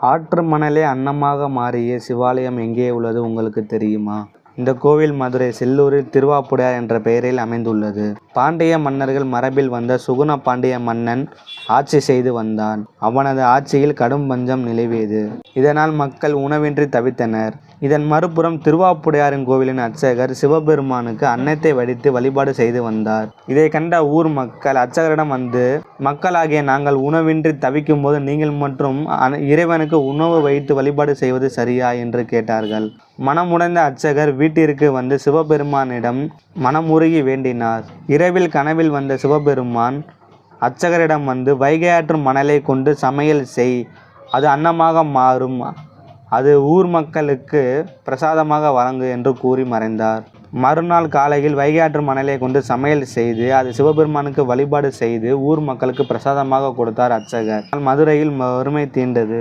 ஆற்று மணலே அன்னமாக மாறிய சிவாலயம் எங்கே உள்ளது உங்களுக்கு தெரியுமா? இந்த கோவில் மதுரை செல்லூரில் திருவாப்புடையார் என்ற பெயரில் அமைந்துள்ளது. பாண்டிய மன்னர்கள் மரபில் வந்த சுகுண பாண்டிய மன்னன் ஆட்சி செய்து வந்தான். அவனது ஆட்சியில் கடும் பஞ்சம் நிலவியது. இதனால் மக்கள் உணவின்றி தவித்தனர். இதன் மறுபுறம் திருவாப்புடையாரின் கோவிலின் அர்ச்சகர் சிவபெருமானுக்கு அன்னத்தை வடித்து வழிபாடு செய்து வந்தார். இதை கண்ட ஊர் மக்கள் அர்ச்சகரிடம் வந்து மக்களாகிய நாங்கள் உணவின்றி தவிக்கும் போது நீங்கள் மற்றும் இறைவனுக்கு உணவு வைத்து வழிபாடு செய்வது சரியா? என்று கேட்டார்கள். மனமுடைந்த அர்ச்சகர் வீட்டிற்கு வந்து சிவபெருமானிடம் மனமுருகி வேண்டினார். இறை இரவில் கனவில் வந்த சிவபெருமான் அர்ச்சகரிடம் வந்து வைகை ஆற்று மணலை கொண்டு சமையல் செய். அது அன்னமாக மாறும். அது ஊர் மக்களுக்கு பிரசாதமாக வழங்கு என்று கூறி மறைந்தார். மறுநாள் காலையில் வைகை ஆற்று மணலை கொண்டு சமையல் செய்து அது சிவபெருமானுக்கு வழிபாடு செய்து ஊர் மக்களுக்கு பிரசாதமாக கொடுத்தார் அர்ச்சகர். மதுரையில் வறுமை தீண்டது.